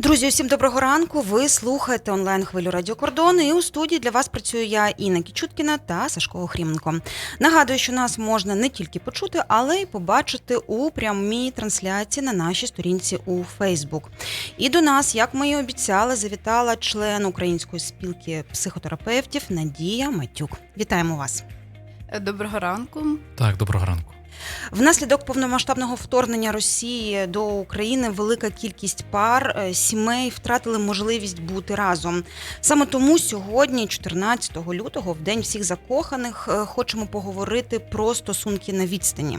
Друзі, усім доброго ранку. Ви слухаєте онлайн хвилю Радіо Кордон. І у студії для вас працюю я Інна Кічуткіна та Сашко Охріменко. Нагадую, що нас можна не тільки почути, але й побачити у прямій трансляції на нашій сторінці у Фейсбук. І до нас, як ми і обіцяли, завітала член Української спілки психотерапевтів Надія Матюк. Вітаємо вас. Доброго ранку. Так, доброго ранку. Внаслідок повномасштабного вторгнення Росії до України велика кількість пар е, сімей втратили можливість бути разом. Саме тому сьогодні, 14 лютого, в день всіх закоханих, е, хочемо поговорити про стосунки на відстані.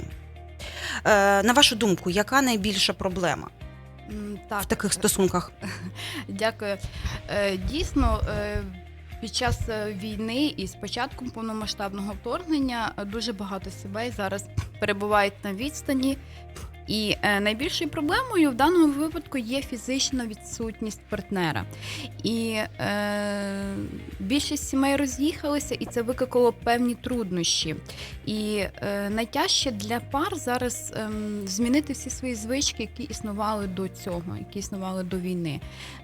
Е, На вашу думку, яка найбільша проблема М, в таких стосунках? дякую. Дійсно, під час е, війни і з початком повномасштабного вторгнення е, дуже багато сімей зараз перебувають на відстані. І е, найбільшою проблемою в даному випадку є фізична відсутність партнера. І е, більшість сімей роз'їхалися, і це викликало певні труднощі. І е, найтяжче для пар зараз ем, змінити всі свої звички, які існували до цього, які існували до війни.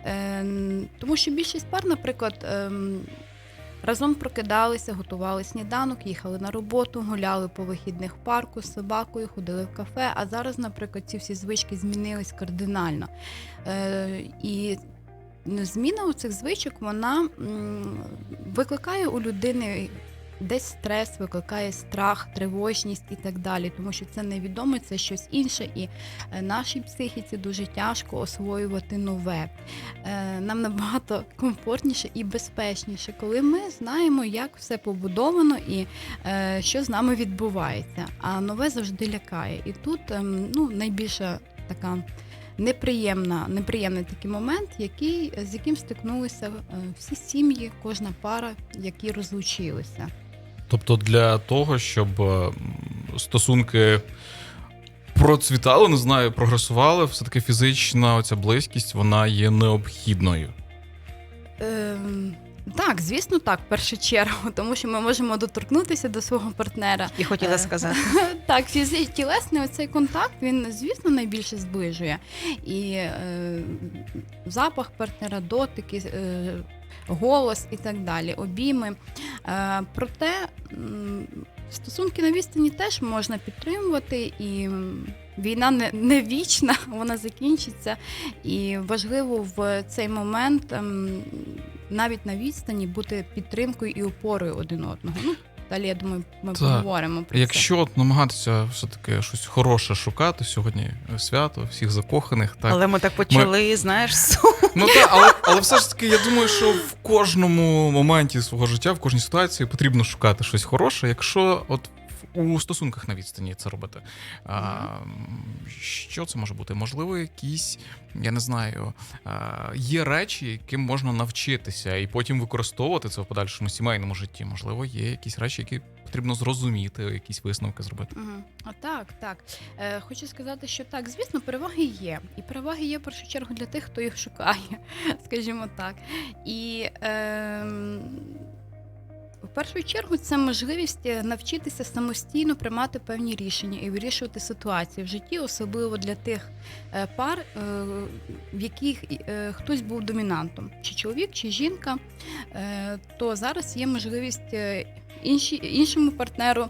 Ем, тому що більшість пар, наприклад, ем, разом прокидалися, готували сніданок, їхали на роботу, гуляли по вихідних парку з собакою, ходили в кафе. А зараз, наприклад, ці всі звички змінились кардинально. Е, і зміна у цих звичок вона викликає у людини десь стрес, викликає страх, тривожність і так далі, тому що це невідоме, це щось інше, і е, нашій психіці дуже тяжко освоювати нове. Е, Нам набагато комфортніше і безпечніше, коли ми знаємо, як все побудовано і е, що з нами відбувається. А нове завжди лякає. І тут ем, ну, найбільша така неприємна, неприємний такий момент, який, з яким стикнулися всі сім'ї, кожна пара, які розлучилися. Тобто, для того, щоб е, стосунки процвітали, не знаю, прогресували, все-таки фізична оця близькість вона є необхідною. Ем, так, звісно, так, в першу чергу, тому що ми можемо доторкнутися до свого партнера. І хотіла Е, сказати. Так, фізи... тілесний оцей контакт він, звісно, найбільше зближує. І е, запах партнера, дотики, е, голос і так далі, обійми. Е, проте стосунки на відстані теж можна підтримувати, і війна не, не вічна, вона закінчиться. І важливо в цей момент ем, навіть на відстані бути підтримкою і опорою один одного. Далі, я думаю, ми Так. поговоримо про це. Якщо от намагатися все-таки щось хороше шукати сьогодні свято, всіх закоханих, так. Але ми так почали, знаєш, з Ну так, але, але все ж таки, я думаю, що в кожному моменті свого життя, в кожній ситуації потрібно шукати щось хороше, якщо от у стосунках на відстані це робити. А, що це може бути? Можливо, якісь, я не знаю, є речі, яким можна навчитися, і потім використовувати це в подальшому сімейному житті. Можливо, є якісь речі, які потрібно зрозуміти, якісь висновки зробити. Мгм. А так, так. Е, хочу сказати, що так, звісно, переваги є. І переваги є в першу чергу для тих, хто їх шукає, скажімо так. І е, в першу чергу це можливість е, навчитися самостійно приймати певні рішення і вирішувати ситуації в житті, особливо для тих е, пар, е, в яких хтось був домінантом, чи чоловік, чи жінка, то зараз є можливість інші, іншому партнеру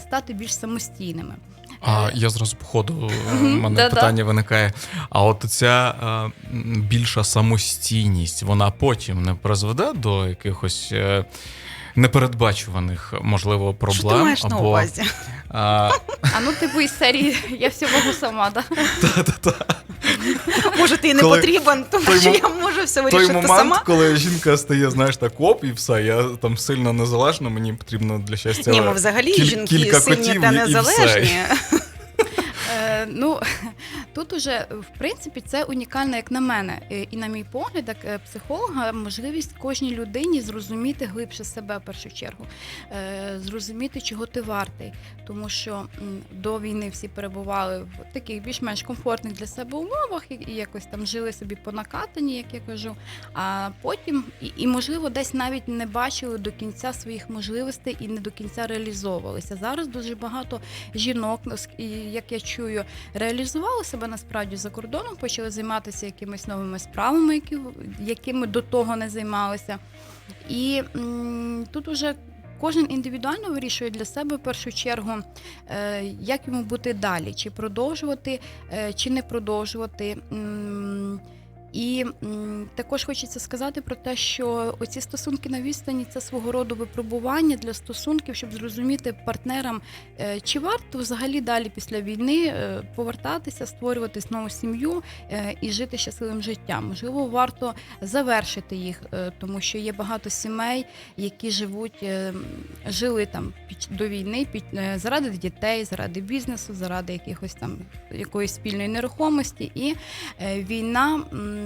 стати більш самостійними. А я зразу по ходу в мене да-да. питання виникає. А от ця більша самостійність, вона потім не призведе до якихось непередбачуваних, можливо, проблем. що ти маєш на або, увазі? А, А ну типу із серії я все можу сама, да? та-та-та. Може, ти і не Коли- потрібен, тому той що я можу все Той вирішити момент, сама. коли жінка стає, знаєш, так оп, і все, я там сильно незалежна, мені потрібно для щастя. Ні, ми взагалі кіль- жінки кілька сильні котів та і- і незалежні. Е, ну, тут уже, в принципі, це унікально, як на мене, е, і на мій погляд, як е, психолога, можливість кожній людині зрозуміти глибше себе в першу чергу, зрозуміти, чого ти вартий. Тому що до війни всі перебували в таких більш-менш комфортних для себе умовах і, якось там жили собі по накатанні, як я кажу. А потім, і, і можливо, десь навіть не бачили до кінця своїх можливостей і не до кінця реалізовувалися. Зараз дуже багато жінок, як я чую, реалізували себе себе насправді за кордоном, почали займатися якимись новими справами, які, якими до того не займалися. І м, тут уже кожен індивідуально вирішує для себе в першу чергу, е, як йому бути далі, чи продовжувати, е, чи не продовжувати. М, І м, також хочеться сказати про те, що оці стосунки на відстані це свого роду випробування для стосунків, щоб зрозуміти партнерам, е, чи варто взагалі далі після війни е, повертатися, створювати знову сім'ю е, і жити щасливим життям. Можливо, варто завершити їх, е, тому що є багато сімей, які живуть, е, жили там під до війни під е, заради дітей, заради бізнесу, заради якихось там якоїсь спільної нерухомості. І е, війна. м,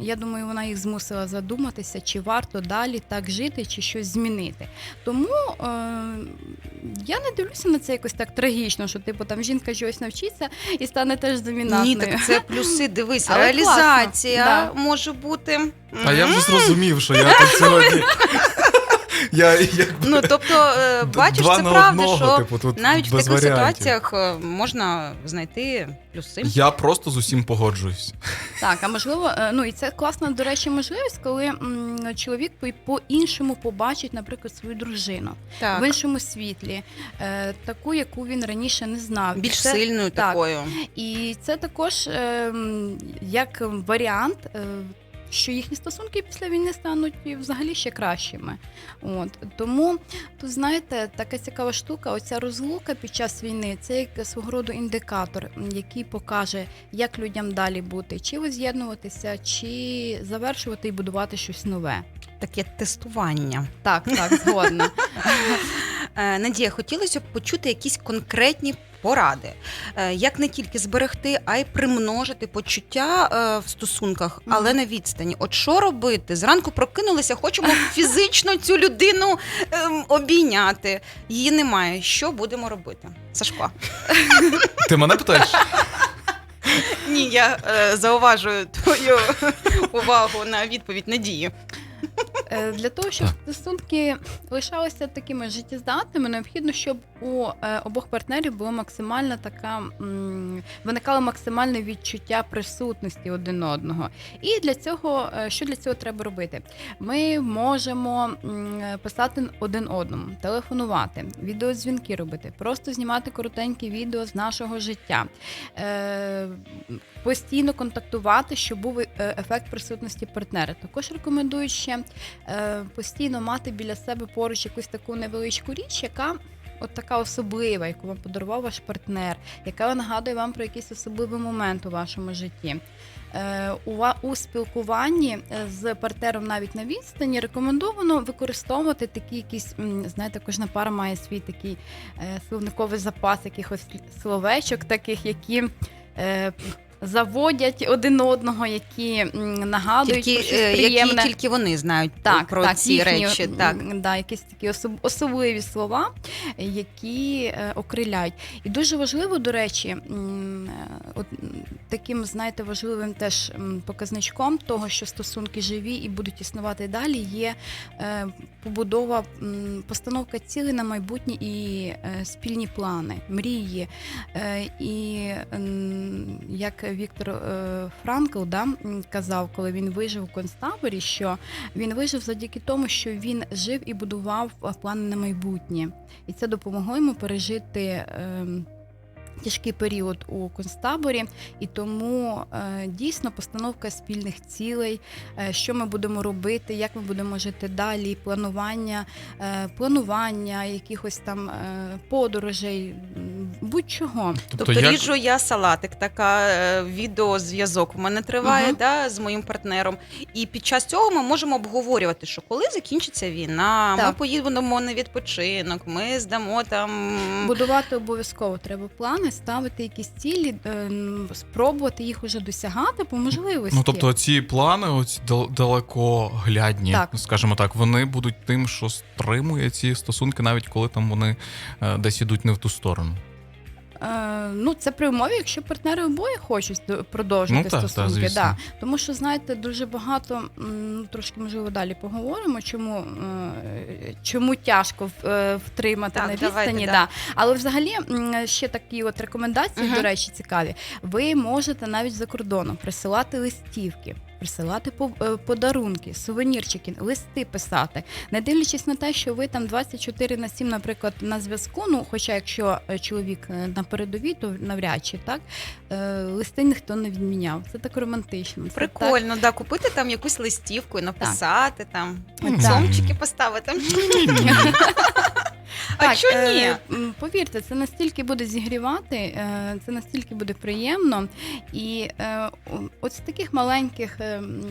Я думаю, вона їх змусила задуматися, чи варто далі так жити, чи щось змінити. Тому е, я не дивлюся на це якось так трагічно, що типу там жінка чогось навчиться і стане теж домінантною. Ні, так це плюси. Дивись, Але реалізація класно, може бути. А я вже зрозумів, що я тут сьогодні. Я якби Ну тобто, е, бачиш, два це на правда, одного, що типу, тут навіть в без таких варіантів. ситуаціях е, можна знайти плюси. Я просто з усім погоджуюсь. Так, а можливо, е, ну і це класна, до речі, можливість, коли м, чоловік по- по-іншому побачить, наприклад, свою дружину в Так, іншому світлі, е, таку, яку він раніше не знав. більш Це- сильною так. такою. І це також е, як варіант. е, Що їхні стосунки після війни стануть взагалі ще кращими. От тому тут знаєте, така цікава штука. Оця розлука під час війни це як свого роду індикатор, який покаже, як людям далі бути, чи воз'єднуватися, чи завершувати і будувати щось нове. Таке тестування. Так, так, згодна. Е, Надія, хотілося б почути якісь конкретні поради, Е, як не тільки зберегти, а й примножити почуття е, в стосунках, але на відстані. От що робити? Зранку прокинулися, хочемо фізично цю людину ем, обійняти. Її немає. Що будемо робити? Сашко. Ти мене питаєш? Ні, я е, зауважую твою увагу на відповідь Надії. Е, Для того, щоб Так. стосунки лишалися такими життєздатними, необхідно, щоб у е, обох партнерів було максимальна така м, виникало максимальне відчуття присутності один одного. І для цього, е, що для цього треба робити? Ми можемо м, писати один одному, телефонувати, відеодзвінки робити, просто знімати коротенькі відео з нашого життя. Е, Постійно контактувати, щоб був е, ефект присутності партнера. Також рекомендують ще е, постійно мати біля себе поруч якусь таку невеличку річ, яка от така особлива, яку вам подарував ваш партнер, яка нагадує вам про якийсь особливий момент у вашому житті. Е, у, спілкуванні е, з партнером навіть на відстані рекомендовано використовувати такі якісь, знаєте, кожна пара має свій такий е, словниковий запас якихось словечок, таких, які. Заводять один одного, які м, нагадують Тільки, про щось е, які приємне. тільки вони знають Так, про так, ці їхні, речі. м, Так. Да, якісь такі особ- особливі слова, які е, окриляють. І дуже важливо, до речі, м, е, от, м, таким, знаєте, важливим теж показничком того, що стосунки живі і будуть існувати далі, є е, побудова, постановка цілей на майбутнє і е, спільні плани, мрії. Е, І як Віктор Франкл да, казав, коли він вижив у концтаборі, що він вижив завдяки тому, що він жив і будував плани на майбутнє, і це допомогло йому пережити. Тяжкий період у концтаборі, і тому е, дійсно постановка спільних цілей, е, що ми будемо робити, як ми будемо жити далі, планування, е, планування якихось там е, подорожей, будь-чого. Тобто, як- ріжу я салатик, така е, відеозв'язок в мене триває Мгм. да, з моїм партнером. І під час цього ми можемо обговорювати, що коли закінчиться війна, ми поїдемо на відпочинок, ми здамо там. Будувати обов'язково треба плани, ставити якісь цілі, е, спробувати їх уже досягати по можливості. Ну тобто ці плани, оці далеко далекоглядні, Так. скажімо так, вони будуть тим, що стримує ці стосунки, навіть коли там вони е, десь ідуть не в ту сторону. Ну, це при умові, якщо партнери обоє хочуть продовжити Ну, так, стосунки. Та, да. Тому що, знаєте, дуже багато, ну, трошки можливо далі поговоримо, чому, е, чому тяжко е, втримати Так, на давайте, відстані. да. Да. Але взагалі ще такі от рекомендації, Мгм. до речі, цікаві. Ви можете навіть за кордоном присилати листівки. Присилати по- е, подарунки, сувенірчики, листи писати, не дивлячись на те, що ви там 24 на 7, наприклад, на зв'язку. Ну, хоча якщо е, чоловік е, на передовій, то навряд чи так листи ніхто не відміняв. Це так романтично. Це так Прикольно, да, купити там якусь листівку і написати там, Так. цомчики поставити. А Так, чого ні? е, м, повірте, це настільки буде зігрівати, е, це настільки буде приємно. І е, о- от з таких маленьких е, м,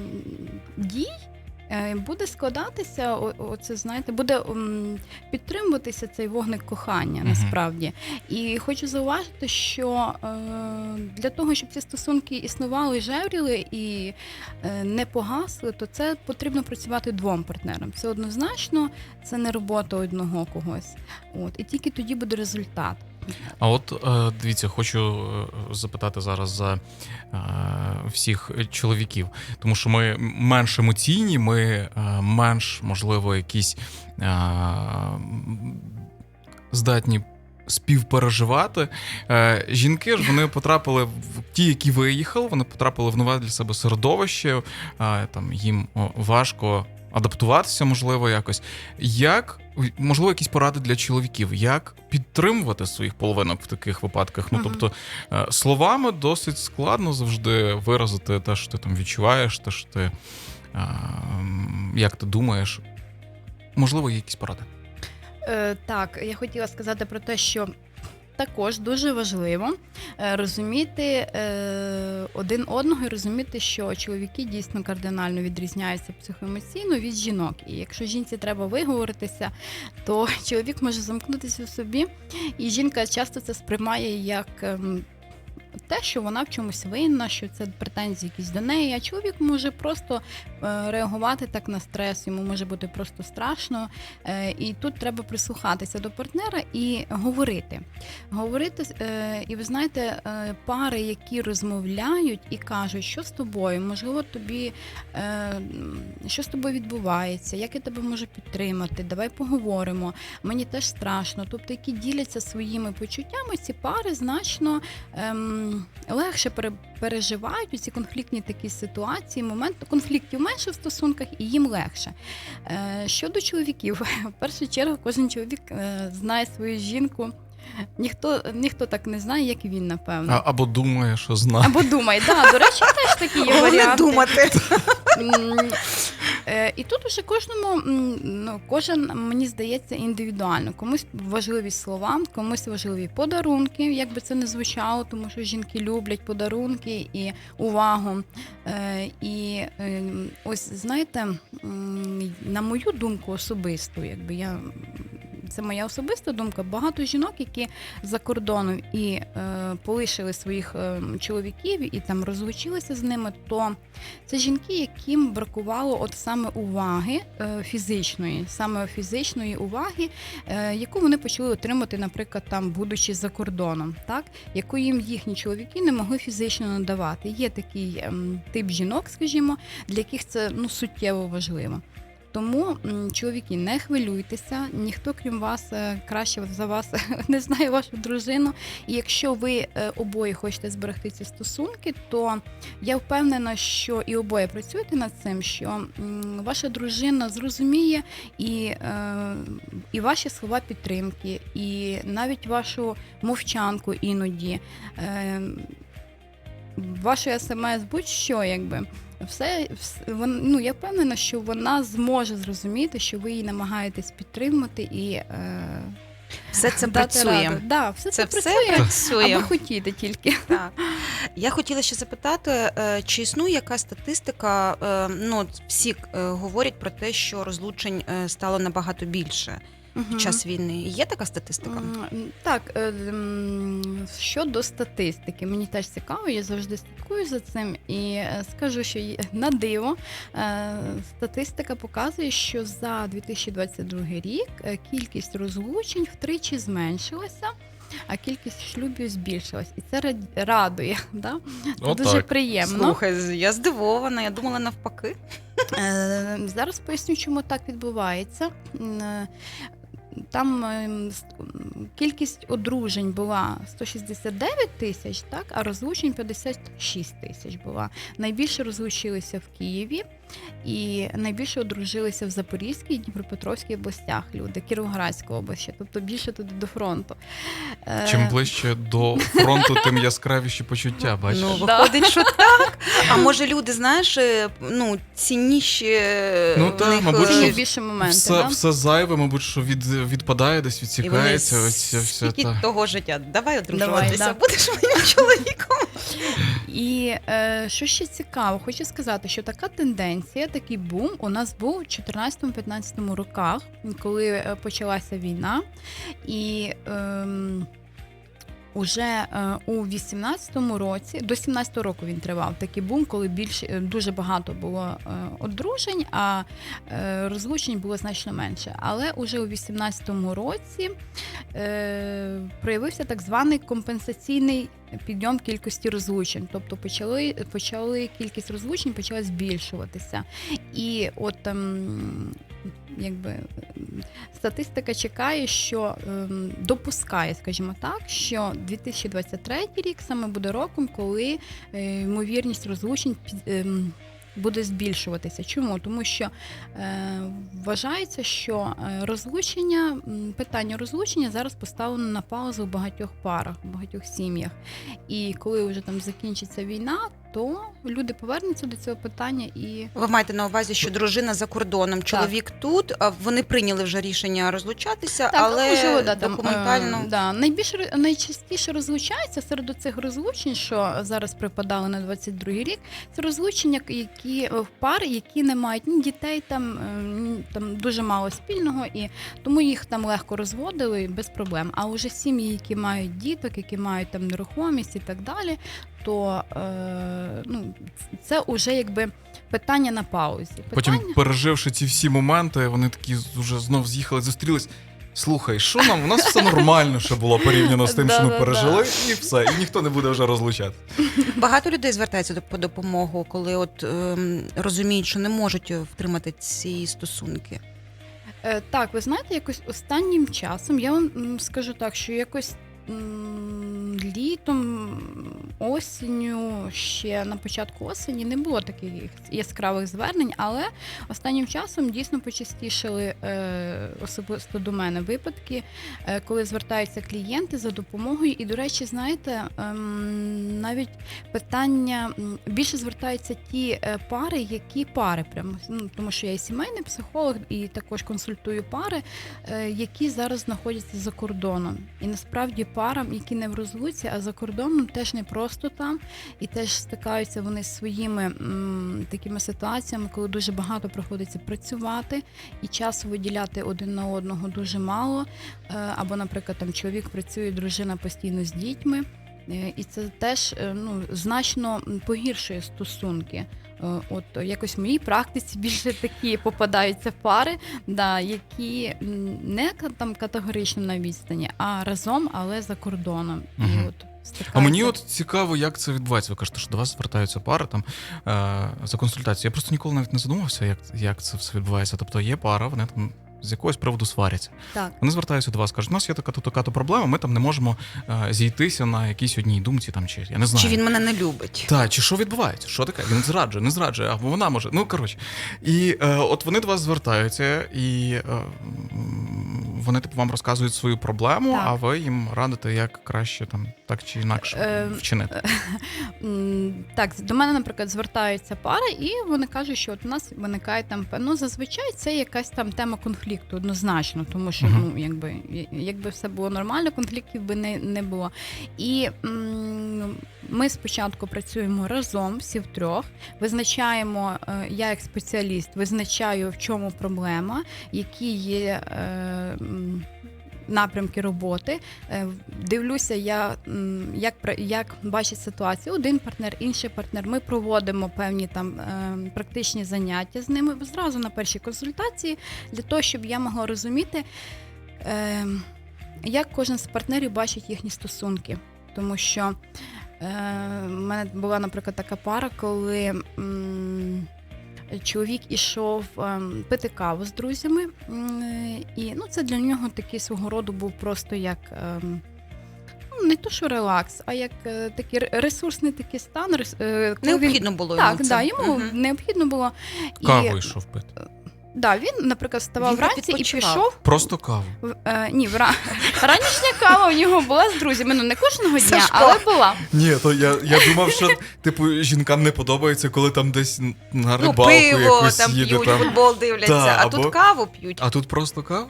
дій. Е, Буде складатися, о- оце знаєте, буде м, підтримуватися цей вогник кохання насправді. І хочу зауважити, що е, для того, щоб ці стосунки існували, жевріли і е, не погасли, то це потрібно працювати двом партнерам. Це однозначно, це не робота одного когось. От і тільки тоді буде результат. А от е, дивіться, хочу е, запитати зараз за е, всіх чоловіків, тому що ми менш емоційні, ми менш, можливо, якісь здатні. Співпереживати жінки ж вони потрапили в ті, які виїхали, вони потрапили в нове для себе середовище. там їм важко адаптуватися, можливо, якось. Як можливо, якісь поради для чоловіків, як підтримувати своїх половинок в таких випадках? Ну тобто е, словами досить складно завжди виразити те, що ти там відчуваєш, те, що ти е, як ти думаєш. Можливо, є якісь поради. Е, так, я хотіла сказати про те, що. Також дуже важливо е, розуміти е, один одного і розуміти, що чоловіки дійсно кардинально відрізняються психоемоційно від жінок. І якщо жінці треба виговоритися, то чоловік може замкнутися в собі, і жінка часто це сприймає як ем, те, що вона в чомусь винна, що це претензії якісь до неї. А чоловік може просто е, реагувати так на стрес, йому може бути просто страшно. Е, І тут треба прислухатися до партнера і говорити. Говорити, е, і ви знаєте, пари, які розмовляють і кажуть, що з тобою, можливо, тобі що з тобою відбувається, як я тебе можу підтримати, давай поговоримо. Мені теж страшно. Тобто, які діляться своїми почуттями, ці пари значно ем, легше пере, переживають у ці конфліктні такі ситуації. Момент конфліктів менше в стосунках і їм легше. Е, щодо чоловіків, в першу чергу кожен чоловік е, знає свою жінку. Ніхто, ніхто так не знає, як він, напевно. А, або думає, що знає. Або думає, да, до речі, теж такі є Головне варіанти. думати. Е, І тут уже кожному, ну, кожен, мені здається, індивідуально. Комусь важливі слова, комусь важливі подарунки, як би це не звучало, тому що жінки люблять подарунки і увагу. Е, І е, ось знаєте, на мою думку особисту, якби я. Це моя особиста думка. Багато жінок, які за кордоном і е, полишили своїх е, чоловіків і там розлучилися з ними, то це жінки, яким бракувало от саме уваги е, фізичної, саме фізичної уваги, е, яку вони почали отримати, наприклад, там, будучи за кордоном, так яку їм їхні чоловіки не могли фізично надавати. Є такий ем, тип жінок, скажімо, для яких це ну суттєво важливо. Тому чоловіки, не хвилюйтеся, ніхто крім вас е, краще за вас не знає вашу дружину. І якщо ви е, обоє хочете зберегти ці стосунки, то я впевнена, що і обоє працюєте над цим, що ваша дружина зрозуміє і, е, і ваші слова підтримки, і навіть вашу мовчанку іноді. Ваше смс, будь-що, якби все, вс- вон, ну я впевнена, що вона зможе зрозуміти, що ви її намагаєтесь підтримати і е, Все це дати працює. раду. Да, все це, Це все працює, працює. аби хотіти тільки. Так. Я хотіла ще запитати, е, чи існує якась статистика? е, Ну, всі е, говорять про те, що розлучень стало набагато більше під час війни. Є така статистика? Так, е, щодо статистики, мені теж цікаво, я завжди слідкую за цим і е, скажу, що на диво е, статистика показує, що за 2022 рік кількість розлучень втричі зменшилася. а кількість шлюбів збільшилась. І це рад- радує. Да? Це Отак. дуже приємно. Слухай, я здивована, я думала навпаки. Зараз поясню, чому так відбувається. Е, Там м, кількість одружень була 169 тисяч, так, а розлучень 56 тисяч була. Найбільше розлучилися в Києві і найбільше одружилися в Запорізькій і Дніпропетровській областях люди, Кіровоградська область, тобто більше туди до фронту. Е, Чим ближче до фронту, тим яскравіші почуття, бачиш? Ну, виходить, що так. А може люди, знаєш, е, ну, цінніші е, Ну, та, них, мабуть, що більше моменти. все, да? все зайве, мабуть, що від, відпадає, десь і вони відсікається. Ось, ось, та. того життя. Давай одружуватися, да. будеш моїм чоловіком. І е, що ще цікаво, хочу сказати, що така тенденція, такий бум. У нас був у 14-15 роках, коли е, почалася війна, і ем, уже е, у 18-му році, до 17-го року він тривав такий бум, коли більше е, дуже багато було е, одружень, а розлучень було значно менше. Але уже у 18-му році проявився так званий компенсаційний підйом кількості розлучень. Тобто почали, почали кількість розлучень почала збільшуватися. І от ем, якби статистика чекає, що ем, допускає, скажімо так, що 2023 рік саме буде роком, коли е, ймовірність розлучень ем, буде збільшуватися. Чому? Тому що е, вважається, що е, розлучення, питання розлучення зараз поставлено на паузу в багатьох парах, в багатьох сім'ях. І коли вже там закінчиться війна, то люди повернуться до цього питання і Ви маєте на увазі, що дружина за кордоном, чоловік тут, а вони прийняли вже рішення розлучатися, Так, але ну, можливо, да, там, документально. е, да. Найбільше найчастіше розлучаються серед цих розлучень, що зараз припадали на 22-й рік. Це розлучення, які е, в пари, які не мають ні дітей, там, е, ні- там дуже мало спільного, і тому їх там легко розводили без проблем. А уже сім'ї, які мають діток, які мають там нерухомість і так далі, то е, ну, це вже якби питання на паузі. Потім, переживши ці всі моменти, вони такі вже знов з'їхали, зустрілись. Слухай, що нам? У нас все нормально ще було порівняно з тим, що ми пережили, і все, і ніхто не буде вже розлучати. Багато людей звертаються до- по допомогу, коли от ем, розуміють, що не можуть втримати ці стосунки. Е, Так, ви знаєте, якось останнім часом я вам скажу так, що якось літом, осінню, ще на початку осені не було таких яскравих звернень, але останнім часом дійсно почастішали е, особисто до мене випадки, е, коли звертаються клієнти за допомогою. І, до речі, знаєте, ем, навіть питання більше звертаються ті е, пари, які пари прямо ну, тому що я і сімейний психолог, і також консультую пари, які зараз знаходяться за кордоном. І насправді парам, які не в розлуці, а за кордоном теж не просто там, і теж стикаються вони з своїми м, такими ситуаціями, коли дуже багато приходиться працювати і часу виділяти один на одного дуже мало. Е, Або, наприклад, там чоловік працює, дружина постійно з дітьми. Е, І це теж е, ну, значно погіршує стосунки. Е, От якось в моїй практиці більше такі попадаються пари, да, які не там категорично на відстані, а разом, але за кордоном. І Мгм. от А мені от цікаво, як це відбувається. Ви кажете, що до вас звертаються пари там е, за консультацією. Я просто ніколи навіть не задумався, як, як це все відбувається. Тобто є пара, вони там. З якогось приводу сваряться. так. Вони звертаються до вас, кажуть, у нас є така то така то проблема, ми там не можемо е, зійтися на якійсь одній думці, там чи я не знаю. Чи він мене не любить? Та, чи що відбувається? Що таке? Він зраджує, не зраджує, або вона може. Ну коротше. І е, от вони до вас звертаються, і е, вони типу вам розказують свою проблему, Так. а ви їм радите, як краще там так чи інакше Е, вчинити. Так, до мене, наприклад, звертаються пари, і вони кажуть, що от у нас виникає там ну, зазвичай це якась там тема конфлікту, однозначно, тому що ну якби якби все було нормально, конфліктів би не, не було. І м, ми спочатку працюємо разом, всі втрьох, визначаємо, е, я як спеціаліст визначаю, в чому проблема, які є. е, Напрямки роботи Е, дивлюся, я як як бачить ситуацію. Один партнер, інший партнер. Ми проводимо певні там е, практичні заняття з ними зразу на першій консультації, для того, щоб я могла розуміти. Е, як кожен з партнерів бачить їхні стосунки. Тому що е, в мене була, наприклад, така пара, коли чоловік ішов ем, пити каву з друзями, і ну, це для нього такий свого роду був просто як. ем, ну, Не то, що релакс, а як е, такий ресурсний такий стан. е, коли він- Необхідно було йому Так, це. да, йому Мгм. необхідно було. Каву І, йшов пити. да, він, наприклад, вставав Він вранці і пішов. Просто каву. в- Е, ні, вра... ранішня кава у нього була з друзями. Ну не кожного дня, Сашко. але була. Ні, то я, я думав, що типу жінкам не подобається, коли там десь на Ну, пиво якусь там їде. п'ють, Там. футбол дивляться, Та, а або- тут каву п'ють. А тут просто кава?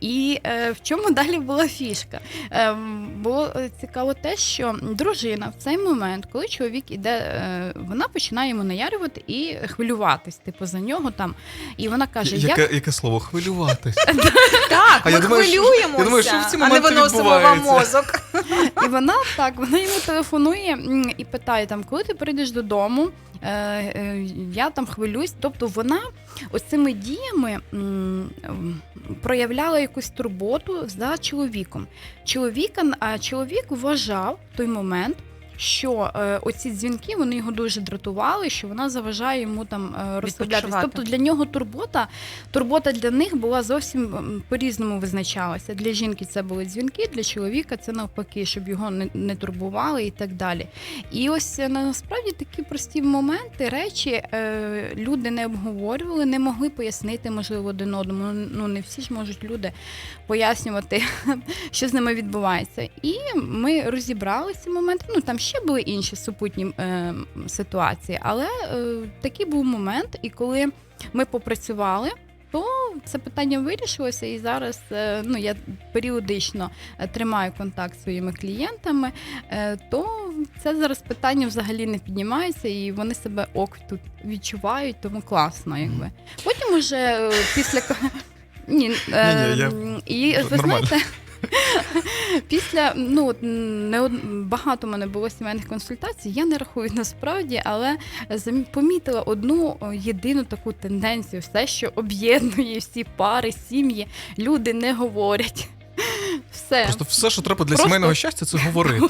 І е, в чому далі була фішка? Е, було цікаво те, що дружина в цей момент, коли чоловік іде, е, вона починає йому наярювати і хвилюватись, типу за нього там. І вона каже: як яке, яке слово? Хвилюватись. Так, А ми я думаю, що- хвилюємося, я думаю, що в а не виносимо вам відбувається. мозок. І вона так, вона йому телефонує м, і питає, там, коли ти прийдеш додому, я там хвилююсь. Тобто вона оцими діями проявляла якусь турботу за чоловіком. Чоловіка, а чоловік вважав в той момент. Що е, оці дзвінки вони його дуже дратували, що вона заважає йому там е, розслаблятися. Тобто для нього турбота, турбота для них була зовсім по-різному визначалася. Для жінки це були дзвінки, для чоловіка це навпаки, щоб його не, не турбували і так далі. І ось е, насправді такі прості моменти, речі е, люди не обговорювали, не могли пояснити, можливо, один одному. Ну не всі ж можуть люди пояснювати, що з ними відбувається. І ми розібрали ці моменти. Ну там ще були інші супутні е, ситуації, але е, такий був момент, і коли ми попрацювали. То це питання вирішилося, і зараз е, ну я періодично е, тримаю контакт зі своїми клієнтами. е, То це зараз питання взагалі не піднімається, і вони себе ок тут відчувають, тому класно, якби. Потім уже після ні, і ви знаєте. Після ну не од- багато в мене було сімейних консультацій. Я не рахую насправді, але замі- помітила одну єдину таку тенденцію: все, що об'єднує всі пари, сім'ї, люди не говорять. Все. Просто все, що треба для Просто- сімейного щастя, це говорити.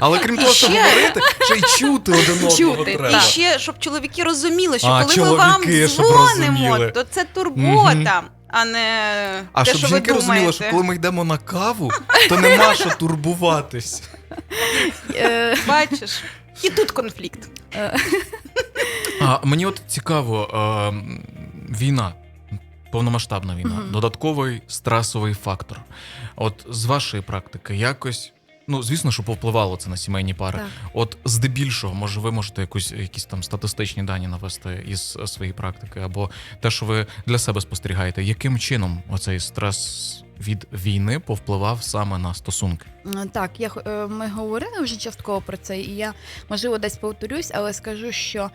Але крім того, що Ще- говорити, ще й чути один одного Чути, треба. І ще, щоб чоловіки розуміли, що А, коли ми вам дзвонимо, розуміли. то це турбота, а не А те, щоб що жінки ви розуміли, що коли ми йдемо на каву, то нема що турбуватись. Е, Бачиш? І тут конфлікт. е, А мені от цікаво, е, війна, повномасштабна війна, Мгм. додатковий стресовий фактор. От з вашої практики якось. Ну, звісно, що повпливало це на сімейні пари. Так. От здебільшого, може, ви можете якусь якісь там статистичні дані навести із своєї практики, або те, що ви для себе спостерігаєте, яким чином оцей стрес від війни повпливав саме на стосунки? Е, Так, я е, ми говорили вже частково про це, і я можливо десь повторюсь, але скажу, що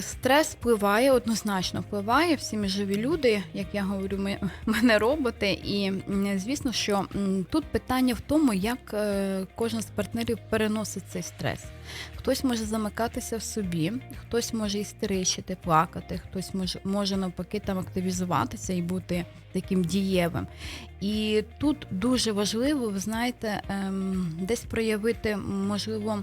стрес впливає однозначно впливає. Всі ми живі люди, як я говорю, ми, ми не роботи. І звісно, що тут питання в тому, як е, кожен з партнерів переносить цей стрес. Хтось може замикатися в собі, хтось може істеричити, плакати, хтось може, може навпаки там активізуватися і бути таким дієвим. І тут дуже важливо, ви знаєте, ем, десь проявити, можливо,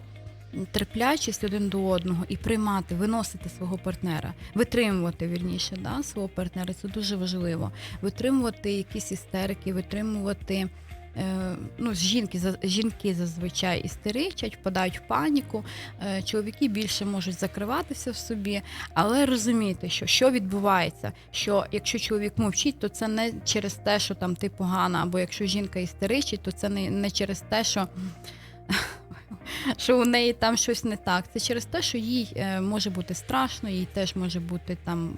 терплячість один до одного і приймати, виносити свого партнера, витримувати вірніше, да, свого партнера. Це дуже важливо. Витримувати якісь істерики, витримувати. е, Ну, жінки жінки зазвичай істеричать, впадають в паніку. е, Чоловіки більше можуть закриватися в собі, але розуміти, що що відбувається, що якщо чоловік мовчить, то це не через те, що там ти погана, або якщо жінка істеричить, то це не, не через те, що. Що у неї там щось не так. Це через те, що їй е, може бути страшно, їй теж може бути там,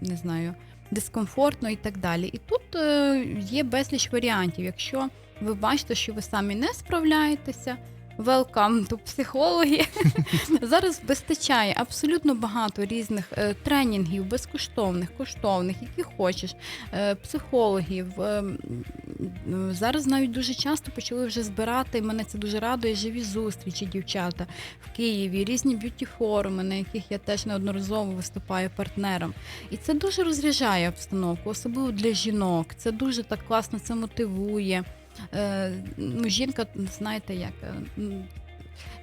не знаю, дискомфортно і так далі. І тут е, є безліч варіантів. Якщо ви бачите, що ви самі не справляєтеся, welcome до психологи. Зараз вистачає абсолютно багато різних е, тренінгів, безкоштовних, коштовних, які хочеш, е, психологів. е, зараз навіть дуже часто почали вже збирати. і Мене це дуже радує. Живі зустрічі, дівчата в Києві, різні б'юті форуми, на яких я теж неодноразово виступаю партнером. І це дуже розряджає обстановку, особливо для жінок. Це дуже так класно, це мотивує. Е, ну, жінка, знаєте, як.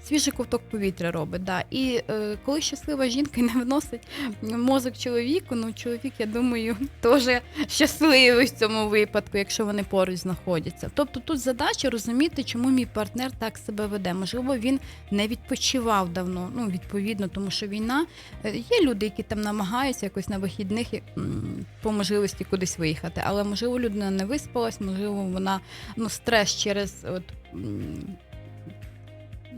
Свіжий ковток повітря робить, да. І е, коли щаслива жінка не виносить мозок чоловіку, ну чоловік, я думаю, теж щасливий в цьому випадку, якщо вони поруч знаходяться. Тобто тут задача розуміти, чому мій партнер так себе веде. Можливо, він не відпочивав давно. Ну, відповідно, тому що війна е, є люди, які там намагаються якось на вихідних по можливості кудись виїхати. Але можливо, людина не виспалась, можливо, вона ну стрес через от.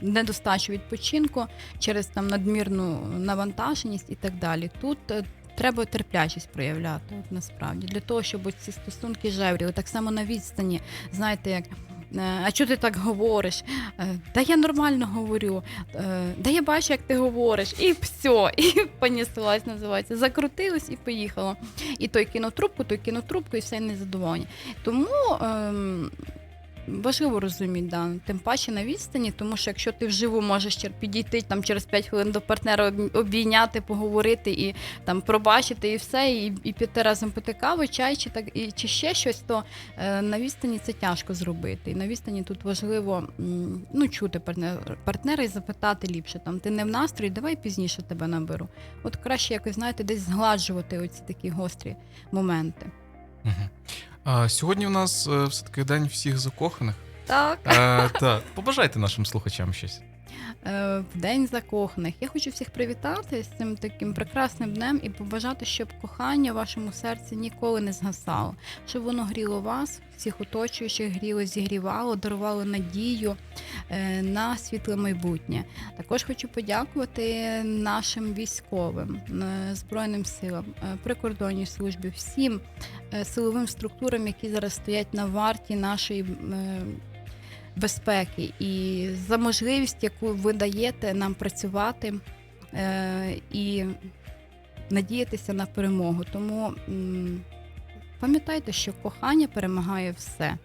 Недостачу відпочинку через там надмірну навантаженість і так далі. Тут е, треба терплячість проявляти от, насправді для того, щоб ці стосунки жевріли. Так само на відстані, знаєте, як. е, А чого ти так говориш? Е, Да я нормально говорю. Да я бачу, як ти говориш, і все, і понеслась, називається. Закрутилось і поїхало. І той кинув той кинув і все незадоволення. Тому ем, важливо розуміти, да, тим паче на відстані, тому що якщо ти вживу можеш підійти там через 5 хвилин до партнера, об- обійняти, поговорити і там пробачити і все, і, і піти разом пити каву, чай чи так і чи ще щось, то е, на відстані це тяжко зробити. І на відстані тут важливо ну, чути партнер, партнера і запитати ліпше. Там ти не в настрої, давай пізніше тебе наберу. От краще якось знаєте, десь згладжувати оці такі гострі моменти. Мгм. А, сьогодні у нас е, все-таки день всіх закоханих. Так. А, та. побажайте нашим слухачам щось. Е, в День закоханих. Я хочу всіх привітати з цим таким прекрасним днем і побажати, щоб кохання в вашому серці ніколи не згасало, щоб воно гріло вас, всіх оточуючих, гріло, зігрівало, дарувало надію е, на світле майбутнє. Також хочу подякувати нашим військовим, е, Збройним силам, прикордонній службі, всім силовим структурам, які зараз стоять на варті нашої. Безпеки і за можливість, яку ви даєте нам працювати е, і надіятися на перемогу. Тому м, пам'ятайте, що кохання перемагає все.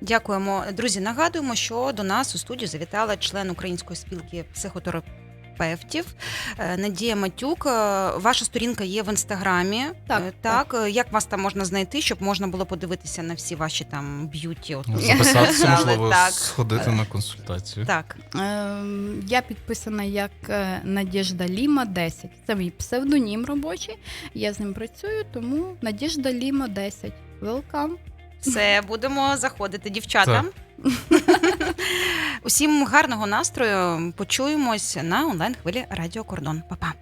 Дякуємо, друзі. Нагадуємо, що до нас у студію завітала член Української спілки психотерапевтів е, Надія Матюк. Е, Ваша сторінка є в інстаграмі. Так, Е, так. Е, Як вас там можна знайти, щоб можна було подивитися на всі ваші там б'юті? Ну, Записатися, можливо, так. сходити на консультацію. Так, Е, я підписана як Надіжда Ліма 10. Це мій псевдонім робочий. Я з ним працюю, тому Надіжда Ліма 10. Welcome! все, будемо заходити, дівчата. Усім гарного настрою. Почуємось на онлайн хвилі Радіо Кордон. Па-па.